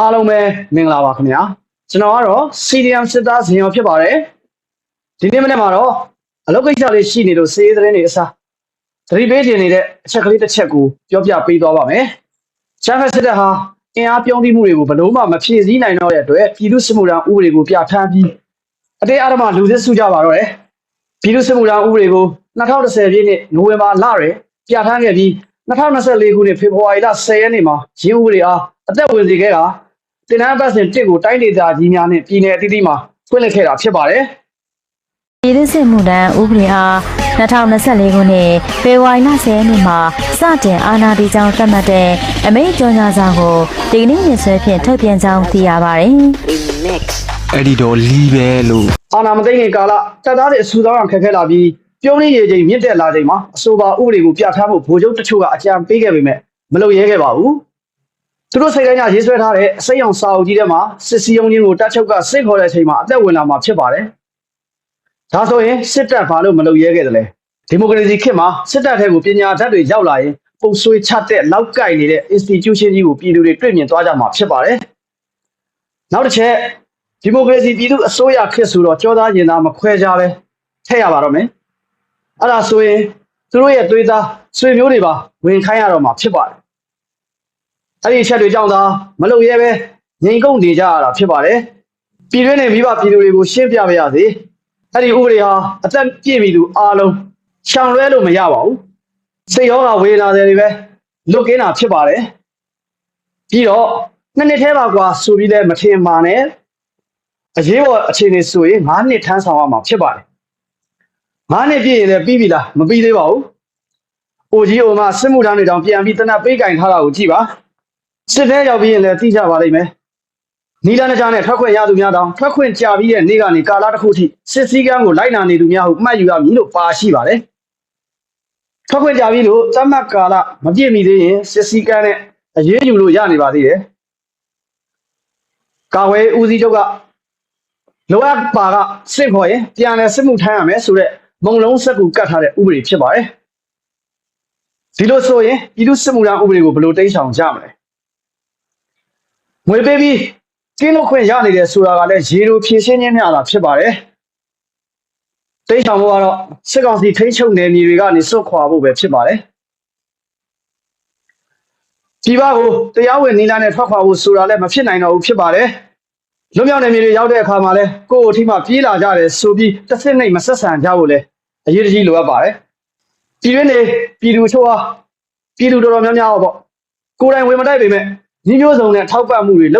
အားလုံးပဲမင်္ဂလာပါခင်ဗျာကျွန်တော်ကတော့ CDM စစ်သားဇင်ရောဖြစ်ပါတယ်ဒီနေ့မနေ့မှာတော့အလုပ်ကိစ္စလေးရှိနေလို့စေးသတင်းတွေအစားသတိပေးခြင်းနေတဲ့အချက်ကလေးတစ်ချက်ကိုပြောပြပေးသွားပါမယ်ချမ်းဖက်စစ်တပ်ဟာအင်အားပြောင်းပြီးမှုတွေကိုဘလို့မှမဖြည့်ဆည်းနိုင်တော့တဲ့အတွက်ပြည်သူ့စစ်မှုထမ်းဥပဒေကိုပြဋ္ဌာန်းပြီးအတေးအဓမ္မလူသစ်စုကြပါတော့တယ်ပြည်သူ့စစ်မှုထမ်းဥပဒေကို2010ပြည့်နှစ်နိုဝင်ဘာလတွင်ပြဋ္ဌာန်းခဲ့ပြီး2024ခုနှစ်ဖေဖော်ဝါရီလ10ရက်နေ့မှာရင်းဥပဒေအားအသက်ဝင်စေခဲ့တာ တင်နန်းပတ်စဉ်တစ်ကိုတိုင်းဒေသကြီးများနဲ့ပြည်내အသီးသီးမှာဖွင့်လှစ်ခဲ့တာဖြစ်ပါတယ်ပြည်သူ့စစ်မှုထမ်းဥပဒေအား2024ခုနှစ်ဖေဖော်ဝါရီလ10ရက်နေ့မှာစတင်အာဏာတည်ကြောင်းသတ်မှတ်တဲ့အမိန့်ကြော်ညာစာကိုဒီကနေ့ရက်စွဲဖြင့်ထုတ်ပြန်ကြောင်းသိရပါတယ်အဲ့ဒီတော့လီပဲလို့။အာဏာမသိခင်ကာလတပ်သားတွေအဆူတောင်းခက်ခဲလာပြီးပြုံးရင်းရေချိန်မြင့်တက်လာချိန်မှာအဆိုပါဥပဒေကိုပြဋ္ဌာန်းဖို့ဗိုလ်ချုပ်တချို့ကအကြံပေးခဲ့ပေမဲ့မလုပ်ရဲခဲ့ပါဘူး။ သူတို့စိတ်တိုင်းကရေးဆွဲထားတဲ့အစိမ်းအောင်စာအုပ်ကြီးထဲမှာစစ်စီယုံချင်းကိုတပ်ချုပ်ကစိတ်ခေါ်တဲ့အချိန်မှာအသက်ဝင်လာမှာဖြစ်ပါတယ်။ဒါဆိုရင်စစ်တပ်ဘာလို့မလုပ်ရဲခဲ့တယ်လဲ။ဒီမိုကရေစီခေတ်မှာစစ်တပ်ထဲကိုပညာတတ်တွေရောက်လာရင်ပုံဆွေးချတဲ့လောက်ကိုက်နေတဲ့ institution ကြီးကိုပြည်သူတွေတွေ့မြင်သွားကြမှာဖြစ်ပါတယ်။နောက်တစ်ချက်ဒီမိုကရေစီပြည်သူအစိုးရခေတ်ဆိုတော့ကြောသားရင်သားမခွဲကြပဲထည့်ရပါတော့မယ်။အဲ့ဒါဆိုရင်သူတို့ရဲ့သွေးသားဆွေမျိုးတွေပါဝင်ခိုင်းရတော့မှာဖြစ်ပါတယ်။ အဲ့ဒီအချက်တွေကြောင့်သာမလုပ်ရဲပဲငြိမ်ကုန်နေကြရတာဖြစ်ပါတယ်။ပြည်တွင်းနဲ့မိဘပြည်သူတွေကိုရှင်းပြပါရစေ။အဲ့ဒီဥပဒေဟာအသက်ပြည့်ပြီသူအားလုံးရှောင်လွဲလို့မရပါဘူး။စိတ်ရောဂါဝေဒနာတွေပဲလွတ်ကင်းတာဖြစ်ပါတယ်။ပြီးတော့နှစ်နှစ်ထဲပါကွာဆိုပြီးလဲမထင်ပါနဲ့အရေးပေါ်အခြေအနေဆိုရင်9နှစ်ထမ်းဆောင်ရမှာဖြစ်ပါတယ်9နှစ်ပြည့်ရင်လည်းပြီးပြီလားမပြီးသေးပါဘူးအိုကြီးအိုမစစ်မှုထမ်းတွေတောင်ပြန်ပြီးတနပ်ပေးကင်ထားတာကိုကြည့်ပါ စစ်ထဲရောက်ပြီးရင်လည်းသိကြပါလိမ့်မယ်နီလာနကြားနဲ့ထွက်ခွင့်ရသူများတောင်ထွက်ခွင့်ကြပြီးတဲ့နေ့ကနေကာလတစ်ခုထိစစ်စည်းကမ်းကိုလိုက်နာနေသူများဟုမှတ်ယူရမည်လို့ပါရှိပါတယ်ထွက်ခွင့်ကြပြီးလို့သတ်မှတ်ကာလမပြည့်မီသေးရင်စစ်စည်းကမ်းနဲ့အရေးယူလို့ရနေပါသေးတယ်ကာဝဲဦးစီးချုပ်ကလောအပ်ပါကစစ်ခေါ်ရင်ပြန်လဲစစ်မှုထမ်းရမယ်ဆိုတော့မုံလုံးစက်ကူကတ်ထားတဲ့ဥပဒေဖြစ်ပါတယ်ဒီလိုဆိုရင်ပြည်သူစစ်မှုထမ်းဥပဒေကိုဘယ်လိုတိမ်းဆောင်ကြမလဲ ငွေပေးပြီးကင်းလို့ခွင့်ရနေတယ်ဆိုတာကလည်းရေလိုဖြည့်ရှင်းခြင်းများတာဖြစ်ပါတယ်တိမ်းဆောင်ဖို့ကတော့စစ်ကောင်စီထိန်းချုပ်နယ်မြေတွေကနေစွတ်ခွာဖို့ပဲဖြစ်ပါတယ်ဒီဘကိုတရားဝင်နီလာနဲ့ထွက်ခွာဖို့ဆိုတာလည်းမဖြစ်နိုင်တော့ဘူးဖြစ်ပါတယ်လွတ်မြောက်နယ်မြေတွေရောက်တဲ့အခါမှာလဲကိုယ့်အထိမှပြေးလာကြတယ်ဆိုပြီးတစ်စစ်နှိမ်မဆက်ဆံကြဖို့လဲအရေးတကြီးလိုအပ်ပါတယ်။ပြည်တွင်းနေပြည်သူချို့ဟာပြည်သူတော်တော်များများဟောပေါ့ကိုယ်တိုင်ဝင်မတိုက်ပေမဲ့ညီ မျိုးစုံနဲ့ထောက်ပံ့မှုတွေ